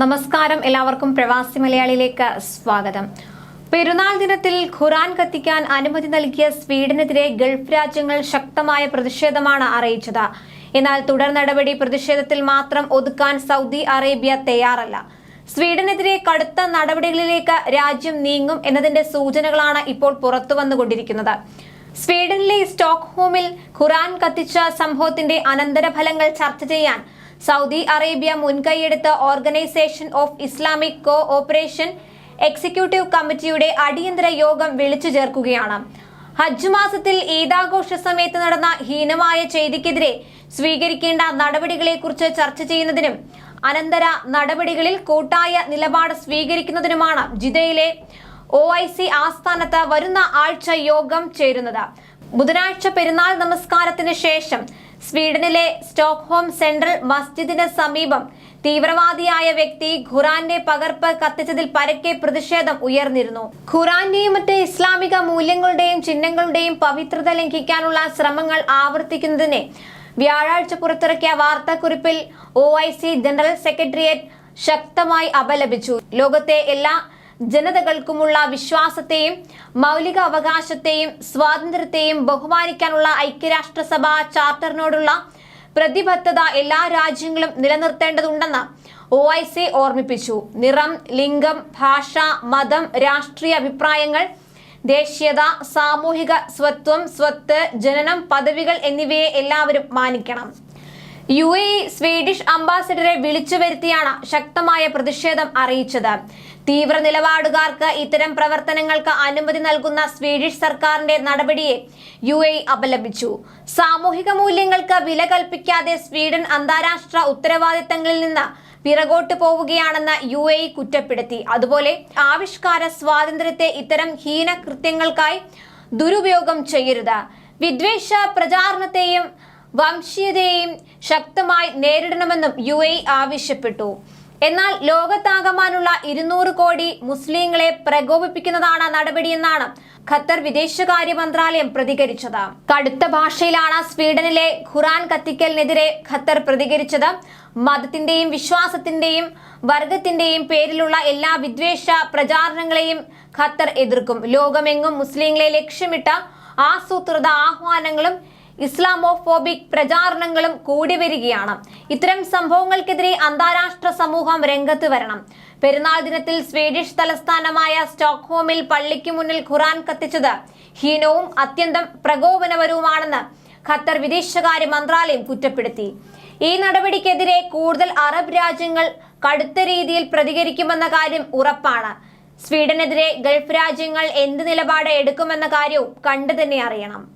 നമസ്കാരം. എല്ലാവർക്കും പ്രവാസി മലയാളിയിലേക്ക് സ്വാഗതം. പെരുന്നാൾ ദിനത്തിൽ ഖുറാൻ കത്തിക്കാൻ അനുമതി നൽകിയ സ്വീഡനെതിരെ ഗൾഫ് രാജ്യങ്ങൾ ശക്തമായ പ്രതിഷേധമാണ് അറിയിച്ചത്. എന്നാൽ തുടർ നടപടി പ്രതിഷേധത്തിൽ മാത്രം ഒതുക്കാൻ സൗദി അറേബ്യ തയ്യാറല്ല. സ്വീഡനെതിരെ കടുത്ത നടപടികളിലേക്ക് രാജ്യം നീങ്ങും എന്നതിന്റെ സൂചനകളാണ് ഇപ്പോൾ പുറത്തു വന്നുകൊണ്ടിരിക്കുന്നത്. സ്വീഡനിലെ സ്റ്റോക്ക്ഹോമിൽ ഖുറാൻ കത്തിച്ച സംഭവത്തിന്റെ അനന്തരഫലങ്ങൾ ചർച്ച ചെയ്യാൻ Saudi Arabia മുൻകൈയെടുത്ത organisation of Islamic cooperation executive കമ്മിറ്റിയുടെ അടിയന്തര യോഗം വിളിച്ചു ചേർക്കുകയാണ്. ഹജ്ജ് മാസത്തിൽ ഈദാഘോഷ സമയത്ത് നടന്ന ഹീനമായ ചെയ്തിക്കെതിരെ സ്വീകരിക്കേണ്ട നടപടികളെക്കുറിച്ച് ചർച്ച ചെയ്യുന്നതിനും അനന്തര നടപടികളിൽ കൂട്ടായ നിലപാട് സ്വീകരിക്കുന്നതിനുമാണ് ജിദയിലെ ഒ ഐ സി ആസ്ഥാനത്ത് വരുന്ന ആഴ്ച യോഗം ചേരുന്നത്. ബുധനാഴ്ച പെരുന്നാൾ നമസ്കാരത്തിന് ശേഷം സ്വീഡനിലെ സ്റ്റോക്ക്ഹോം സെൻട്രൽ മസ്ജിദിന് സമീപം തീവ്രവാദിയായ വ്യക്തി ഖുറാന്റെ പകർപ്പ് കത്തിച്ചതിൽ പരക്കെ പ്രതിഷേധം ഉയർന്നിരുന്നു. ഖുറാന്റെയും മറ്റ് ഇസ്ലാമിക മൂല്യങ്ങളുടെയും ചിഹ്നങ്ങളുടെയും പവിത്രത ലംഘിക്കാനുള്ള ശ്രമങ്ങൾ ആവർത്തിക്കുന്നതിനെ വ്യാഴാഴ്ച പുറത്തിറക്കിയ വാർത്താക്കുറിപ്പിൽ O I C general secretariat ശക്തമായി അപലപിച്ചു. ലോകത്തെ എല്ലാ ജനതകൾക്കുമുള്ള വിശ്വാസത്തെയും മൗലിക അവകാശത്തെയും സ്വാതന്ത്ര്യത്തെയും ബഹുമാനിക്കാനുള്ള ഐക്യരാഷ്ട്രസഭ ചാർട്ടറിനോടുള്ള പ്രതിബദ്ധത എല്ലാ രാജ്യങ്ങളും നിലനിർത്തേണ്ടതുണ്ടെന്ന് ഒ ഐ സി ഓർമ്മിപ്പിച്ചു. നിറം ലിംഗം ഭാഷ മതം രാഷ്ട്രീയ അഭിപ്രായങ്ങൾ ദേശീയത സാമൂഹിക സ്വത്വം സ്വത്ത് ജനനം പദവികൾ എന്നിവയെ എല്ലാവരും മാനിക്കണം. യു എ സ്വീഡിഷ് അംബാസിഡറെ വിളിച്ചു വരുത്തിയാണ് ശക്തമായ പ്രതിഷേധം അറിയിച്ചത്. തീവ്ര നിലപാടുകാർക്ക് ഇത്തരം പ്രവർത്തനങ്ങൾക്ക് അനുമതി നൽകുന്ന സ്വീഡിഷ് സർക്കാരിന്റെ നടപടിയെ യു എ അപലപിച്ചു. സാമൂഹിക മൂല്യങ്ങൾക്ക് വില കൽപ്പിക്കാതെ സ്വീഡൻ അന്താരാഷ്ട്ര ഉത്തരവാദിത്തങ്ങളിൽ നിന്ന് പിറകോട്ട് പോവുകയാണെന്ന് യു എ കുറ്റപ്പെടുത്തി. അതുപോലെ ആവിഷ്കാര സ്വാതന്ത്ര്യത്തെ ഇത്തരം ഹീന കൃത്യങ്ങൾക്കായി ദുരുപയോഗം ചെയ്യരുത്. വിദ്വേഷ പ്രചാരണത്തെയും വംശീയതയെയും ശക്തമായി നേരിടണമെന്നും യു ആവശ്യപ്പെട്ടു. എന്നാൽ ലോകത്താകമാനുള്ള ഇരുന്നൂറ് കോടി മുസ്ലിങ്ങളെ പ്രകോപിപ്പിക്കുന്നതാണ് നടപടിയെന്നാണ് ഖത്തർ വിദേശകാര്യ മന്ത്രാലയം പ്രതികരിച്ചത്. കടുത്ത ഭാഷയിലാണ് സ്വീഡനിലെ ഖുറാൻ കത്തിക്കലിനെതിരെ ഖത്തർ പ്രതികരിച്ചത്. മതത്തിന്റെയും വിശ്വാസത്തിന്റെയും വർഗത്തിന്റെയും പേരിലുള്ള എല്ലാ വിദ്വേഷ പ്രചാരണങ്ങളെയും ഖത്തർ എതിർക്കും. ലോകമെങ്ങും മുസ്ലിങ്ങളെ ലക്ഷ്യമിട്ട ആസൂത്രിത ആഹ്വാനങ്ങളും ഇസ്ലാമോഫോബിക് പ്രചാരണങ്ങളും കൂടി വരികയാണ്. ഇത്തരം സംഭവങ്ങൾക്കെതിരെ അന്താരാഷ്ട്ര സമൂഹം രംഗത്ത് വരണം. പെരുന്നാൾ ദിനത്തിൽ സ്വീഡിഷ് തലസ്ഥാനമായ സ്റ്റോക്ക്ഹോമിൽ പള്ളിക്ക് മുന്നിൽ ഖുറാൻ കത്തിച്ചത് ഹീനവും അത്യന്തം പ്രകോപനപരവുമാണെന്ന് ഖത്തർ വിദേശകാര്യ മന്ത്രാലയം കുറ്റപ്പെടുത്തി. ഈ നടപടിക്കെതിരെ കൂടുതൽ അറബ് രാജ്യങ്ങൾ കടുത്ത രീതിയിൽ പ്രതികരിക്കുമെന്ന കാര്യം ഉറപ്പാണ്. സ്വീഡനെതിരെ ഗൾഫ് രാജ്യങ്ങൾ എന്ത് നിലപാട് എടുക്കുമെന്ന കാര്യവും കണ്ടു തന്നെ അറിയണം.